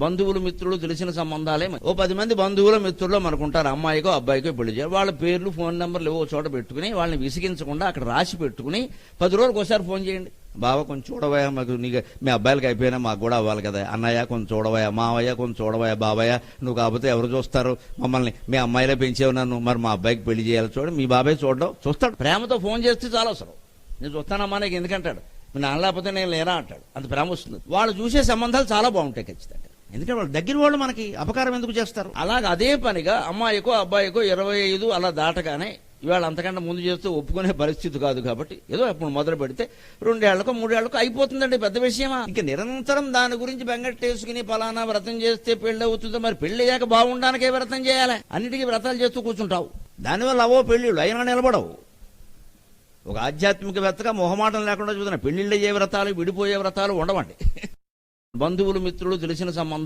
బంధువులు మిత్రులు తెలిసిన సంబంధాలే ఓ పది మంది బంధువులు మిత్రులు మనకుంటారు అమ్మాయికో అబ్బాయికో పెళ్ళి చేయాలి. వాళ్ళ పేర్లు ఫోన్ నెంబర్లు ఏవో చోట పెట్టుకుని వాళ్ళని విసిగించకుండా అక్కడ రాసి పెట్టుకుని పది రోజులకు ఒకసారి ఫోన్ చేయండి. బావ కొంచెం చూడవయ్యా మాకు నీకు మీ అబ్బాయిలకి అయిపోయినా మాకు కూడా అవ్వాలి కదా. అన్నయ్య కొంచెం చూడవయ్యా మావయ్య కొంచెం చూడవయ్యా బాబాయ్య నువ్వు కాకపోతే ఎవరు చూస్తారు? మమ్మల్ని మీ అమ్మాయిలే పెంచేవు నన్ను మరి మా అబ్బాయికి పెళ్ళి చేయాలి చూడ మీ బాబాయ్ చూడడం చూస్తాడు. ప్రేమతో ఫోన్ చేస్తే చాలా అవసరం నేను చూస్తానమ్మా నీకు ఎందుకంటాడు. నాన్న లేకపోతే నేను లేరా అంటాడు. అంత ప్రేమ వస్తుంది. వాళ్ళు చూసే సంబంధాలు చాలా బాగుంటాయి ఖచ్చితంగా. ఎందుకంటే వాళ్ళు దగ్గర వాళ్ళు మనకి అపకారం ఎందుకు చేస్తారు? అలాగే అదే పనిగా అమ్మాయికో అబ్బాయికో ఇరవై ఐదు అలా దాటగానే ఇవాళ అంతకంటే ముందు చేస్తే ఒప్పుకునే పరిస్థితి కాదు కాబట్టి ఏదో ఇప్పుడు మొదలు పెడితే రెండేళ్ళకో మూడేళ్ళకో అయిపోతుందండి పెద్ద విషయమా? ఇంక నిరంతరం దాని గురించి బెంగట్టేసుకుని పలానా వ్రతం చేస్తే పెళ్ళి అవుతుందో మరి పెళ్ళి అయ్యాక బాగుండానికే వ్రతం చేయాలి. అన్నిటికీ వ్రతాలు చేస్తూ కూర్చుంటావు. దానివల్ల అవో పెళ్ళిళ్ళు అయినా నిలబడవు. ఒక ఆధ్యాత్మికవేత్తగా మొహమాటం లేకుండా చూసిన పెళ్ళిళ్ళు అయ్యే వ్రతాలు విడిపోయే వ్రతాలు ఉండవండి. బంధువులు మిత్రులు తెలిసిన సంబంధం